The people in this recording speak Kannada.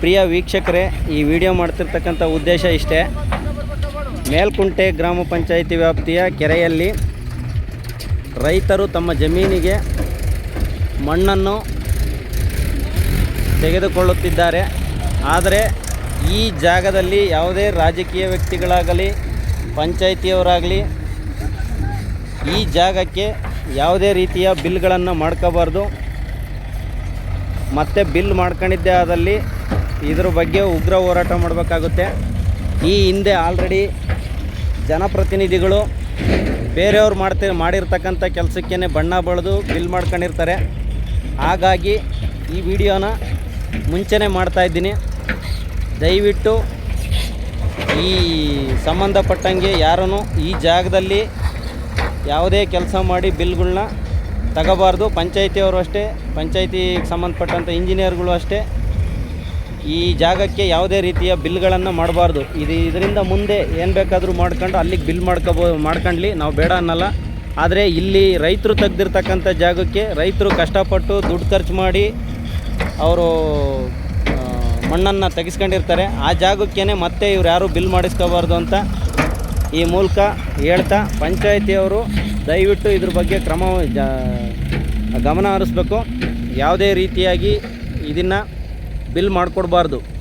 ಪ್ರಿಯ ವೀಕ್ಷಕರೇ, ಈ ವಿಡಿಯೋ ಮಾಡ್ತಿರ್ತಕ್ಕಂಥ ಉದ್ದೇಶ ಇಷ್ಟೇ. ಮೇಲ್ಕುಂಟೆ ಗ್ರಾಮ ಪಂಚಾಯಿತಿ ವ್ಯಾಪ್ತಿಯ ಕೆರೆಯಲ್ಲಿ ರೈತರು ತಮ್ಮ ಜಮೀನಿಗೆ ಮಣ್ಣನ್ನು ತೆಗೆದುಕೊಳ್ಳುತ್ತಿದ್ದಾರೆ. ಆದರೆ ಈ ಜಾಗದಲ್ಲಿ ಯಾವುದೇ ರಾಜಕೀಯ ವ್ಯಕ್ತಿಗಳಾಗಲಿ, ಪಂಚಾಯಿತಿಯವರಾಗಲಿ ಈ ಜಾಗಕ್ಕೆ ಯಾವುದೇ ರೀತಿಯ ಬಿಲ್ಗಳನ್ನು ಮಾಡ್ಕೋಬಾರ್ದು. ಮತ್ತೆ ಬಿಲ್ ಮಾಡ್ಕೊಂಡಿದ್ದೇ ಆದಲ್ಲಿ ಇದ್ರ ಬಗ್ಗೆ ಉಗ್ರ ಹೋರಾಟ ಮಾಡಬೇಕಾಗುತ್ತೆ. ಈ ಹಿಂದೆ ಆಲ್ರೆಡಿ ಜನಪ್ರತಿನಿಧಿಗಳು ಬೇರೆಯವ್ರು ಮಾಡ್ತಿ, ಮಾಡಿರ್ತಕ್ಕಂಥ ಕೆಲಸಕ್ಕೇ ಬಣ್ಣ ಬಳಿದು ಬಿಲ್ ಮಾಡ್ಕೊಂಡಿರ್ತಾರೆ. ಹಾಗಾಗಿ ಈ ವಿಡಿಯೋನ ಮುಂಚೆನೇ ಮಾಡ್ತಾಯಿದ್ದೀನಿ ದಯವಿಟ್ಟು ಈ ಸಂಬಂಧಪಟ್ಟಂಗೆ ಯಾರೂ ಈ ಜಾಗದಲ್ಲಿ ಯಾವುದೇ ಕೆಲಸ ಮಾಡಿ ಬಿಲ್ಗಳನ್ನ ತಗೋಬಾರ್ದು. ಪಂಚಾಯಿತಿಯವರು ಅಷ್ಟೇ, ಪಂಚಾಯಿತಿಗೆ ಸಂಬಂಧಪಟ್ಟಂಥ ಇಂಜಿನಿಯರ್ಗಳು ಅಷ್ಟೇ. ಈ ಜಾಗಕ್ಕೆ ಯಾವುದೇ ರೀತಿಯ ಬಿಲ್ಗಳನ್ನು ಮಾಡಬಾರ್ದು. ಇದು ಇದರಿಂದ ಮುಂದೆ ಏನು ಬೇಕಾದರೂ ಮಾಡ್ಕೊಂಡು ಅಲ್ಲಿಗೆ ಬಿಲ್ ಮಾಡ್ಕೋಬೋ, ಮಾಡ್ಕೊಂಡ್ಲಿ. ನಾವು ಬೇಡ ಅನ್ನಲ್ಲ. ಆದರೆ ಇಲ್ಲಿ ರೈತರು ತೆಗ್ದಿರ್ತಕ್ಕಂಥ ಜಾಗಕ್ಕೆ ರೈತರು ಕಷ್ಟಪಟ್ಟು ದುಡ್ಡು ಖರ್ಚು ಮಾಡಿ ಅವರು ಮಣ್ಣನ್ನು ತೆಗೆಸ್ಕೊಂಡಿರ್ತಾರೆ. ಆ ಜಾಗಕ್ಕೇ ಮತ್ತೆ ಇವ್ರು ಯಾರು ಬಿಲ್ ಮಾಡಿಸ್ಕೋಬಾರ್ದು ಅಂತ ಈ ಮೂಲಕ ಹೇಳ್ತಾ ಪಂಚಾಯಿತಿಯವರು ದಯವಿಟ್ಟು ಇದ್ರ ಬಗ್ಗೆ ಕ್ರಮ ಜ, ಗಮನ ಹರಿಸ್ಬೇಕು. ಯಾವುದೇ ರೀತಿಯಾಗಿ ಇದನ್ನು ಬಿಲ್ ಮಾಡಿಕೊಡ್ಬಾರ್ದು.